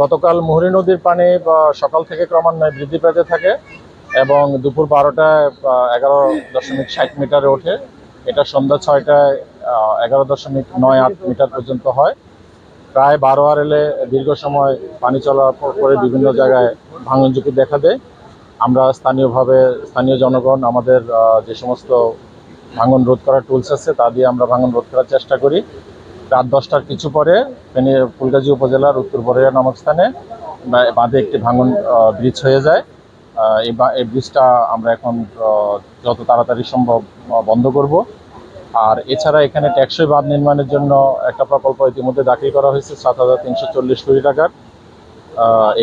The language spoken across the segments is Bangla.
গতকাল মুহুরী নদীর পানি সকাল থেকে ক্রমান্বয়ে বৃদ্ধি পেতে থাকে এবং দুপুর বারোটায় এগারো দশমিক ষাট মিটারে ওঠে। এটা সন্ধ্যা ছয়টায় এগারো দশমিক নয় আট মিটার পর্যন্ত হয়। প্রায় বারো আর এলে দীর্ঘ সময় পানি চলার পরে বিভিন্ন জায়গায় ভাঙন ঝুঁকি দেখা দেয়। আমরা স্থানীয়ভাবে, স্থানীয় জনগণ, আমাদের যে সমস্ত ভাঙন রোধ করার টুলস আছে, তা দিয়ে আমরা ভাঙন রোধ করার চেষ্টা করি। রাত দশটার কিছু পরে ফেনী ফুলগাজী উপজেলার উত্তর বড়িয়া নামক স্থানে বাঁধে একটি ভাঙন ব্রিজ হয়ে যায়। এই ব্রিজটা আমরা এখন যত তাড়াতাড়ি সম্ভব বন্ধ করব। আর এছাড়া এখানে ট্যাক্সই বাঁধ নির্মাণের জন্য একটা প্রকল্প ইতিমধ্যে দাখিল করা হয়েছে, সাত হাজার তিনশো চল্লিশ কোটি টাকার।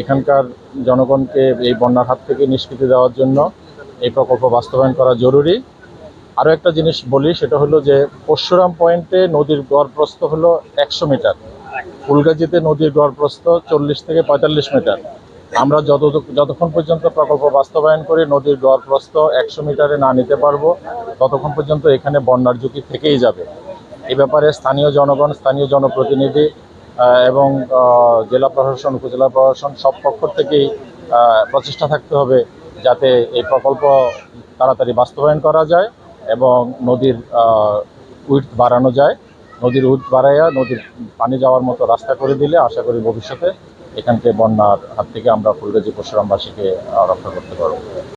এখানকার জনগণকে এই বন্যার হাত থেকে নিষ্কৃতি দেওয়ার জন্য এই প্রকল্প বাস্তবায়ন করা জরুরি। আরও একটা জিনিস বলি, সেটা হলো যে পরশুরাম পয়েন্টে নদীর গড় প্রস্থ হলো একশো মিটার। ফুলগাজীতে নদীর গড় প্রস্থ চল্লিশ থেকে পঁয়তাল্লিশ মিটার। আমরা যত যতক্ষণ পর্যন্ত প্রকল্প বাস্তবায়ন করে, নদীর গড় প্রস্থ একশো মিটারে না নিতে পারব, ততক্ষণ পর্যন্ত এখানে বন্যার ঝুঁকি থেকেই যাবে। এ ব্যাপারে স্থানীয় জনগণ, স্থানীয় জনপ্রতিনিধি এবং জেলা প্রশাসন, উপজেলা প্রশাসন সব পক্ষ থেকেই প্রচেষ্টা থাকতে হবে যাতে এই প্রকল্প তাড়াতাড়ি বাস্তবায়ন করা যায়। এবং নদীর উইথ বাড়ানো যায়। নদীর উইথ বাড়াইয়া নদীর পানি যাওয়ার মতো রাস্তা করে দিলে আশা করি ভবিষ্যতে এখানকে বন্যার হাত থেকে আমরা ফুলগাজী পরশুরামবাসীকে রক্ষা করতে পারব।